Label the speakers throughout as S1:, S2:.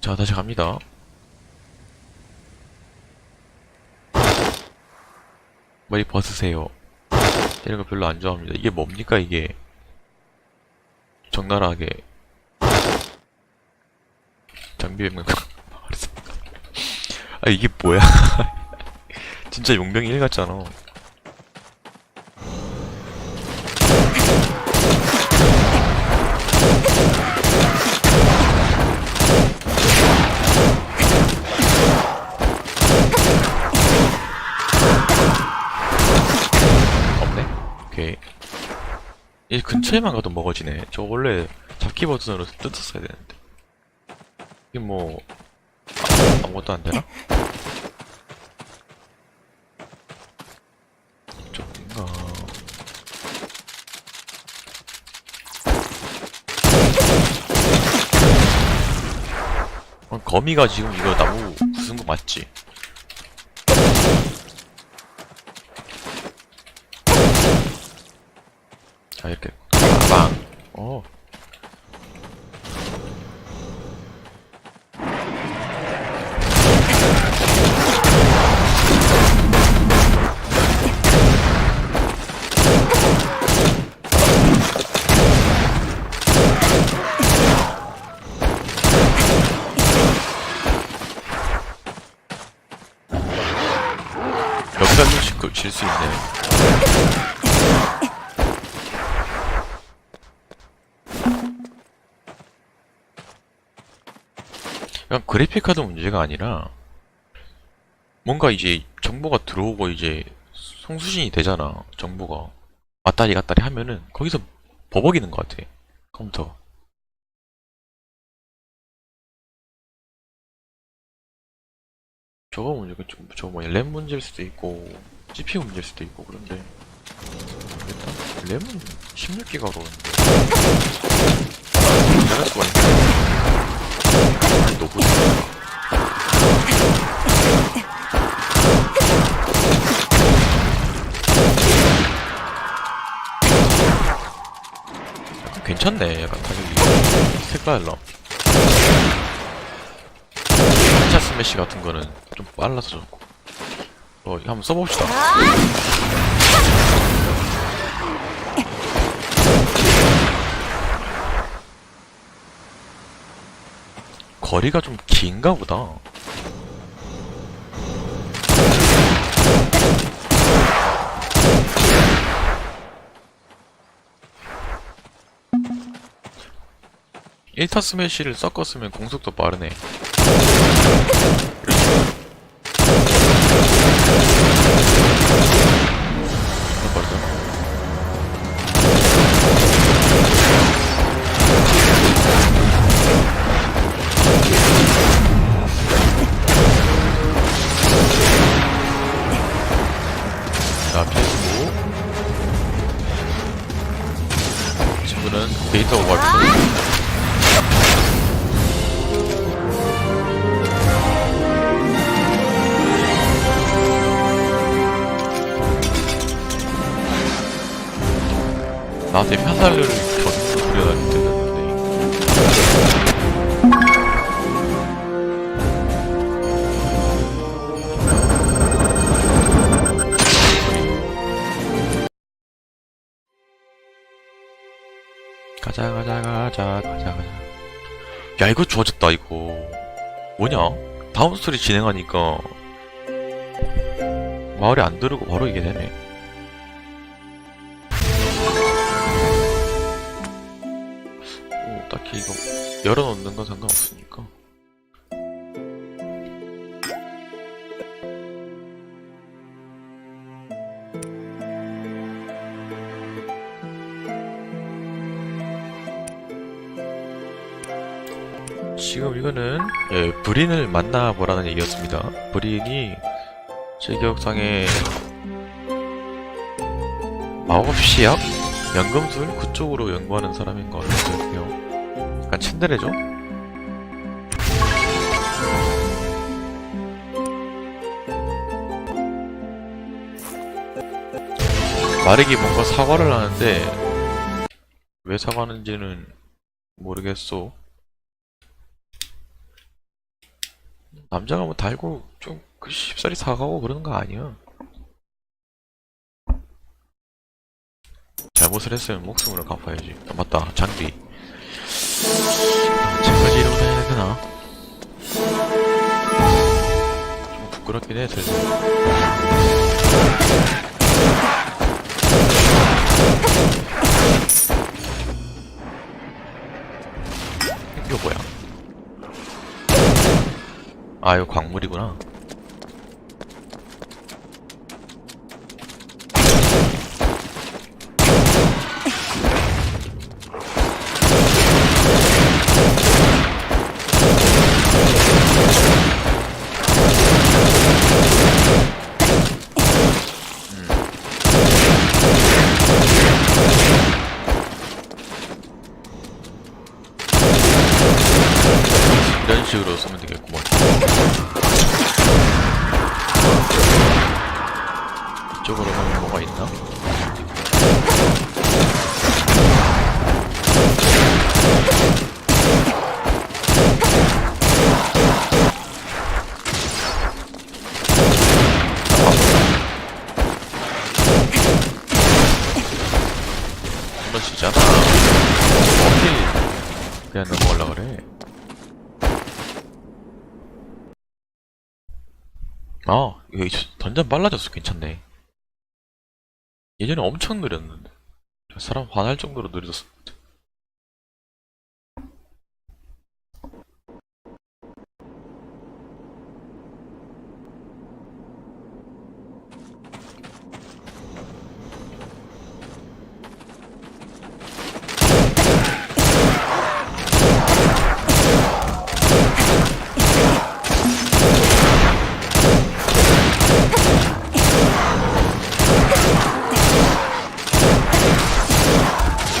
S1: 자, 다시 갑니다. 머리 벗으세요. 이런 거 별로 안 좋아합니다. 이게 뭡니까, 이게? 적나라하게. 장비. 말했습니다. 아, 이게 뭐야? 진짜 용병이 일 같잖아. 없네. 오케이. 이 근처에만 가도 먹어지네. 저 원래 잡기 버튼으로 뜯었어야 되는데. 이게 뭐 아, 아무것도 안 되나? 저인가 어, 거미가 지금 이거 나무 부순 거 맞지? 자 이렇게 빵. 어. 역살로 질수 있네. 그냥 그래픽 카드 문제가 아니라 뭔가 이제 정보가 들어오고 이제 송수신이 되잖아 정보가. 왔다리 갔다리 하면은 거기서 버벅이는 것 같아 컴퓨터. 저거 문제가 좀 저거 뭐냐 램 문제일 수도 있고 CPU 문제일 수도 있고 그런데. 일단 램은 16기가로 오는데. 잘할 수가 있네 아니 괜찮네 약간 가격이. 색깔러 한차 스매시 같은 거는 좀 빨라서 좋고 어 이거 한번 써봅시다 거리가 좀 긴가 보다. 일타 스매시를 섞었으면 공속도 빠르네 나한테 화살을 곁으로 부려다닐 때였는데. 가자 가자 가자 가자 가자. 야 이거 좋아졌다 이거. 뭐냐? 다음 스토리 진행하니까 마을에 안 들어오고 바로 이게 되네 열어놓는 건 상관없으니까 지금 이거는 예, 브린을 만나보라는 얘기였습니다. 브린이 제 기억상에 마법시약? 연금술? 그쪽으로 연구하는 사람인 것 같고요. 약간 츤데레죠? 마르기 뭔가 사과를 하는데 왜 사과하는지는 모르겠소. 남자가 뭐 달고 좀 그 쉽사리 사가고 그러는 거 아니야. 잘못을 했으면 목숨으로 갚아야지. 아, 맞다. 장비. 제까지 이러고 다녀야 되나? 좀 부끄럽긴 해, 슬슬. 이거 뭐야? 아, 이거 광물이구나. 식으로 쓰면 되겠구먼. 이쪽으로 가면 뭐가 있나? 한번 치잖아. 어필 그냥 넘어가려 그래. 아, 던전 빨라졌어. 괜찮네. 예전에 엄청 느렸는데. 사람 화날 정도로 느려졌어.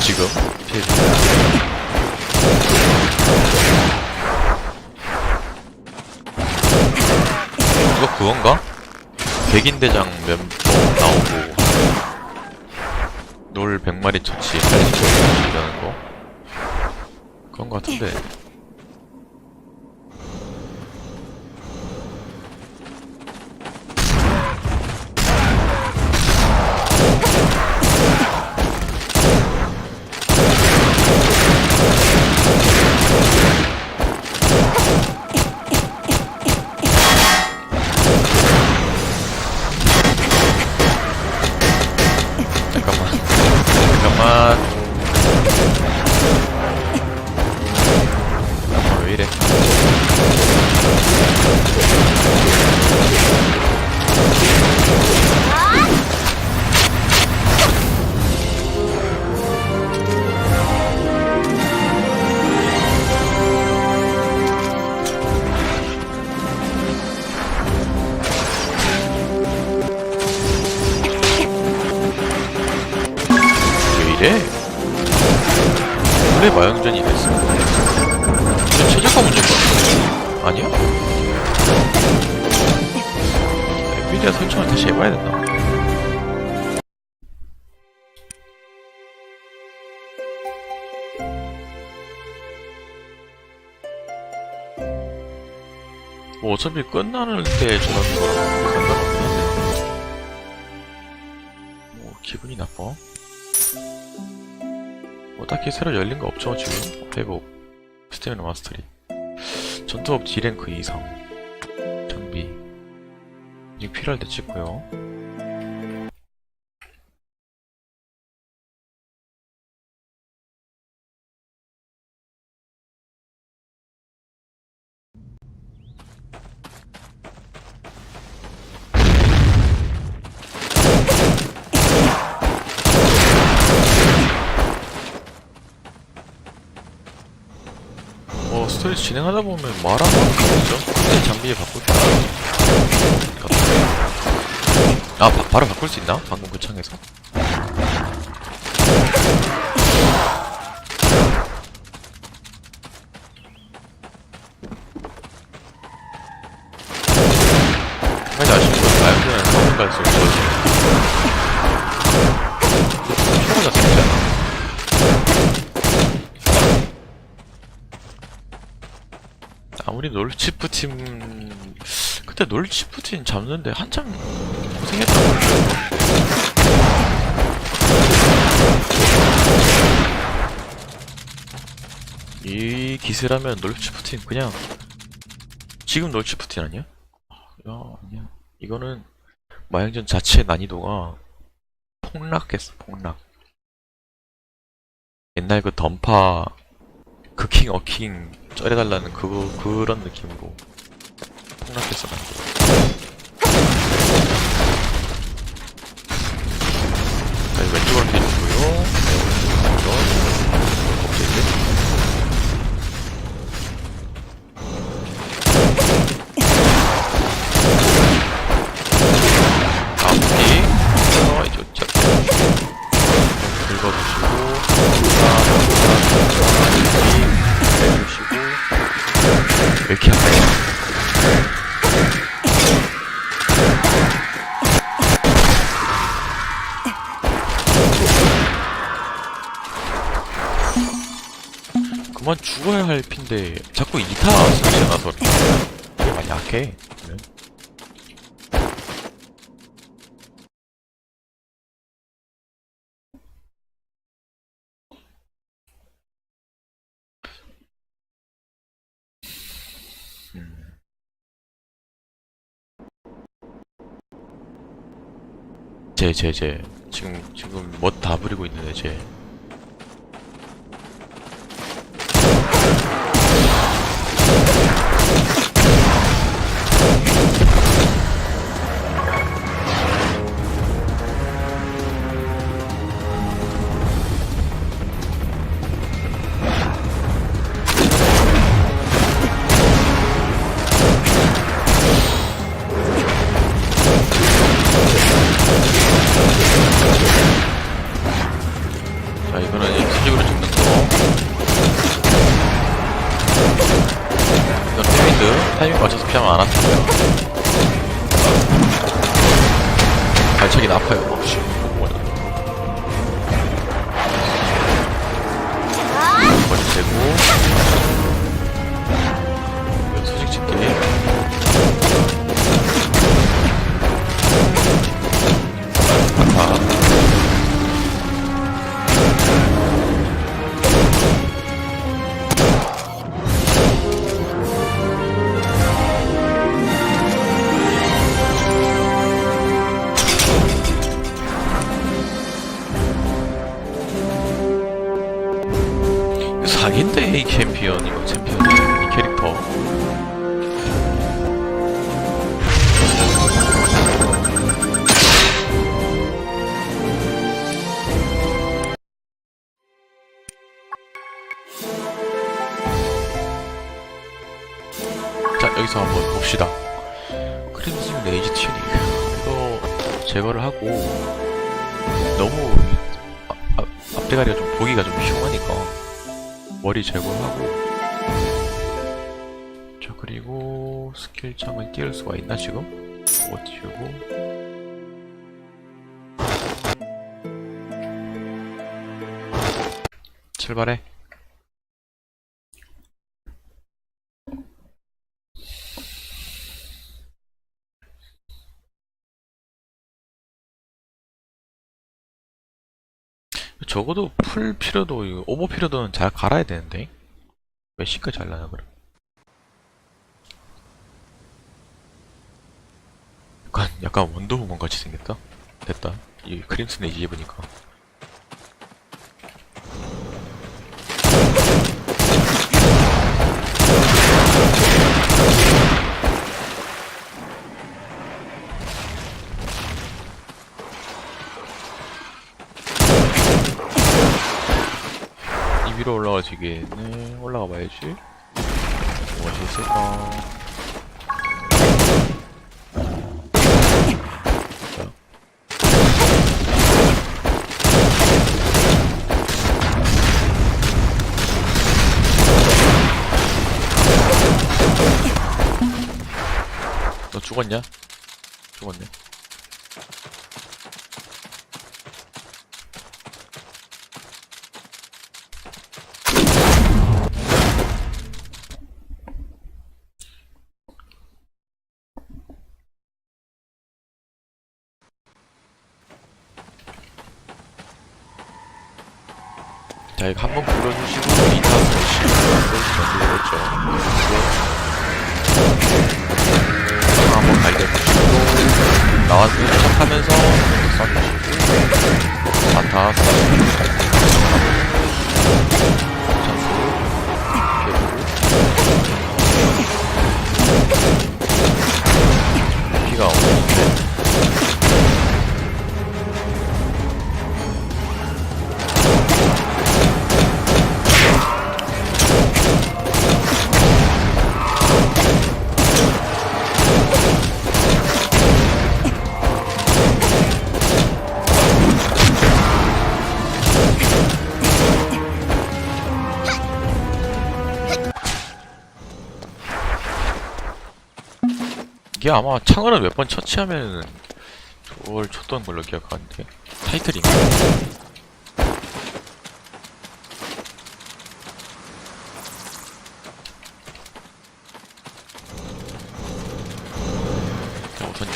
S1: 지금 피해 이거 그건가? 백인 대장 멤버 나오고 놀 100마리 처치 80개 이라는 거? 그런 거 같은데 원래 마영전이 이랬어. 근데 최저가 문제인 것 같아. 아니야? 엔비디아 설정을 다시 해봐야 된다. 뭐 어차피 끝나는 때 저런 거랑 상관없긴 한데. 뭐 기분이 나빠? 뭐 딱히 새로 열린 거 없죠 지금? 회복 스태미나 마스터리. 전투업 D랭크 이상. 장비. 이 필요할 때 찍고요 진행하다 보면 말한 번도 없죠 그때 장비에 바꿀 때 아, 바, 바로 바꿀 수 있나? 방금 그 창에서? 사실 건 마약전은 가면 갈수록 좋아지네. 피로가 생기지 않아? 아무리 놀치프 팀 그때 놀치프 팀 잡는데 한참 고생했다고 이 기세라면 놀치프 팀 그냥 지금 놀치프 팀 아니야? 야 아니야. 이거는 마영전 자체의 난이도가 폭락했어 폭락. 옛날 그 던파 그킹 어킹 쩔해달라는 그거 그런 느낌으로 난이도 자 왼쪽으로 피해주고요. 이건 없을게 다음 그래. 제, 제, 제. 지금, 지금 멋다 부리고 있는데, 제. 봅시다. 크림슨 레이지 튜닝 이거 제거를 하고 너무 이 앞- 앞- 앞대가리가 좀 보기가 좀 흉하니까 머리 제거하고. 자 그리고 스킬창을 띄울 수가 있나 지금? 못 띄우고. 출발해 적어도 풀 이거 오버 피로도는 잘 갈아야 되는데. 몇 시까지 하려나 그래 약간 약간 원더우먼 같이 생겼다? 됐다. 이 크림슨 에이지 입으니까 위로 올라가지겠네 올라가 봐야지 뭐가 있을까 자. 너 죽었냐? 죽었네. 자, 이거 한번 불러주시고, 2타 보시고, 만들어주시면 되겠죠. 그리고, 한번 갈겨주시고, 나와서 척하면서, 쏴주시고, 4타 쏴주 이게 아마 창을 몇번 처치하면은 저걸 쳤던 걸로 기억하는데 타이틀인가? 자, 우선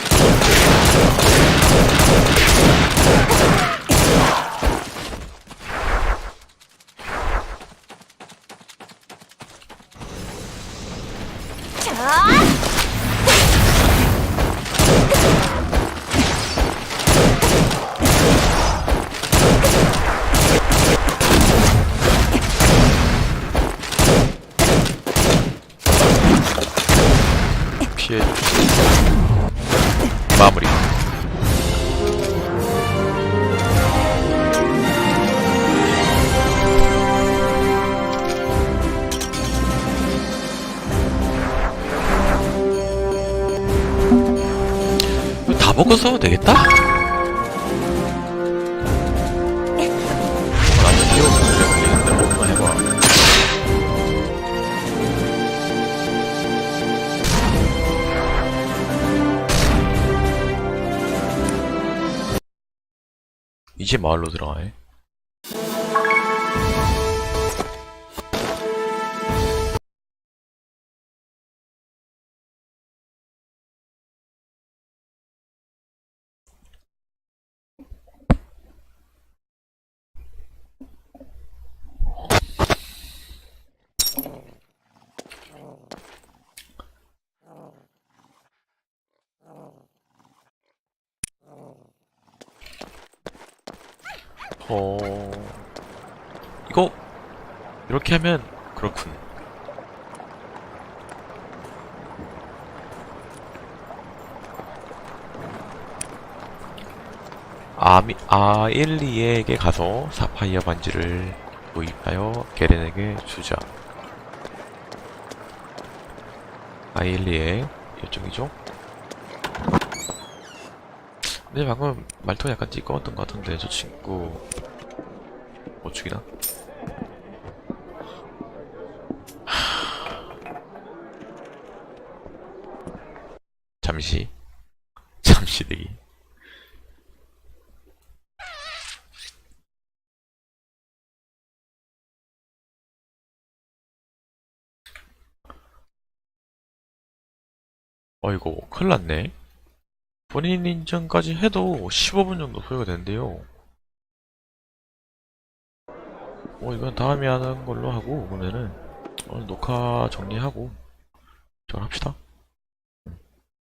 S1: 주시고 마무리 다 써도 되겠다? 이제 마을로 들어가네. 어... 이거 이렇게 하면 그렇군. 아미, 아일리에게 가서 사파이어 반지를 구입하여 게렌에게 주자. 아일리에 이쪽이죠? 근데 방금 말투가 약간 띠꺼웠던 것 같은데 저 친구. 못 죽이나? 잠시. 잠시 대기. 어이구 큰일 났네 본인 인증까지 해도 15분 정도 소요가 된대요. 어 이건 다음에 하는 걸로 하고 그러면은 오늘 녹화 정리하고 저걸 합시다